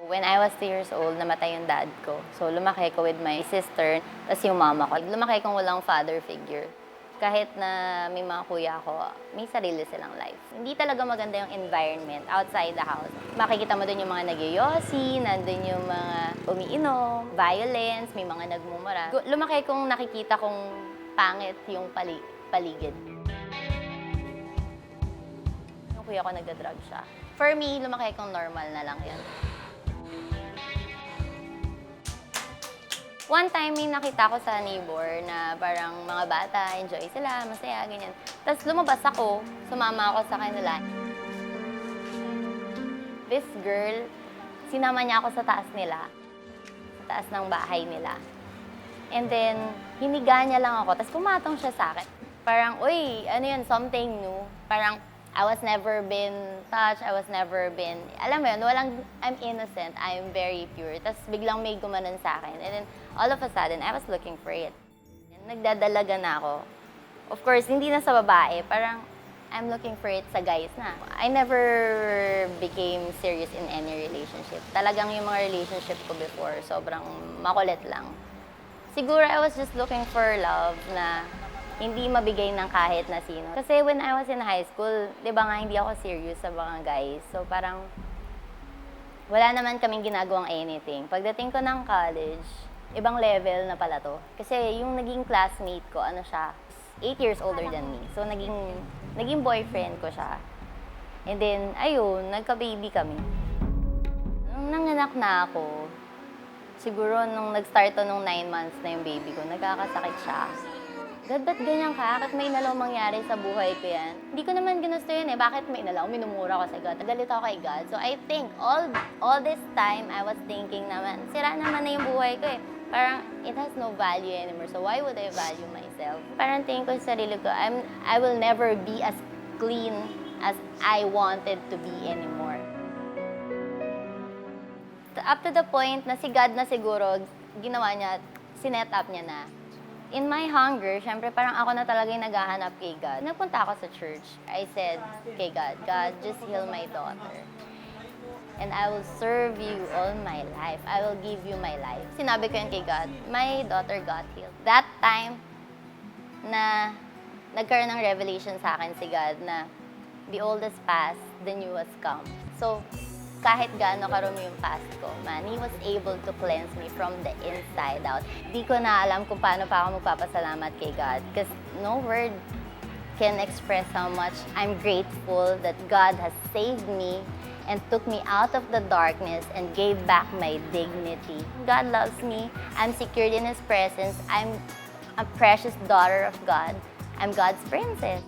When I was 2 years old, namatay yung dad ko. So, lumaki ko with my sister, tapos yung mama ko. Lumaki kong walang father figure. Kahit na may mga kuya ko, may sarili silang life. Hindi talaga maganda yung environment outside the house. Makikita mo dun yung mga nagyoyosi, nandun yung mga umiinom, violence, may mga nagmumura. Lumaki kong nakikita kong pangit yung pali- paligid. Yung kuya ko nagda-drug siya. For me, lumaki kong normal na lang yun. One time, may nakita ko sa neighbor na parang mga bata, enjoy sila, masaya, ganyan. Tapos lumabas ako, sumama ako sa kanila. This girl, sinama niya ako sa taas nila, sa taas ng bahay nila. And then, hiniga niya lang ako, tapos pumatong siya sa akin. Parang, uy, ano yun, something new. Parang, I was never been touched, I was never been, alam mo yun, walang, I'm innocent, I'm very pure. Tapos biglang may gumanon sa akin. And then, all of a sudden, I was looking for it. Nagdadalaga na ako. Of course, hindi na sa babae, parang, I'm looking for it sa guys na. I never became serious in any relationship. Talagang yung mga relationship ko before, sobrang makulit lang. Siguro I was just looking for love na hindi mabigay ng kahit na sino. Kasi when I was in high school, di ba nga hindi ako serious sa mga guys. So parang wala naman kaming ginagawang anything. Pagdating ko ng college, ibang level na pala to. Kasi yung naging classmate ko, ano siya, 8 years older than me. So naging, naging boyfriend ko siya. And then, ayun, nagka-baby kami. Nung nanganak na ako, siguro nung nag-start to nung 9 months na yung baby ko, nagkakasakit siya. God, ba't ganyan ka? Bakit may inalaw mangyari sa buhay ko yan? Hindi ko naman ginusto yun eh. Bakit may inalaw? Minumura ko sa God. Nagalit ako kay God. So I think all all this time, I was thinking naman, sira naman na yung buhay ko eh. Parang it has no value anymore. So why would I value myself? Parang tingin ko sa sarili ko, I'm, I will never be as clean as I wanted to be anymore up to the point na si God na siguro, ginawa niya, sinet up niya na. In my hunger, syempre parang ako na talaga yung naghahanap kay God. Nagpunta ako sa church. I said kay God, God, just heal my daughter. And I will serve you all my life. I will give you my life. Sinabi ko yun kay God, my daughter got healed. That time na nagkaroon ng revelation sa akin si God na the oldest past, the new has come. So, kahit gaano karumi yung past ko, man, He was able to cleanse me from the inside out. Di ko na alam kung paano pa ako magpapasalamat kay God. Because no word can express how much I'm grateful that God has saved me and took me out of the darkness and gave back my dignity. God loves me. I'm secured in His presence. I'm a precious daughter of God. I'm God's princess.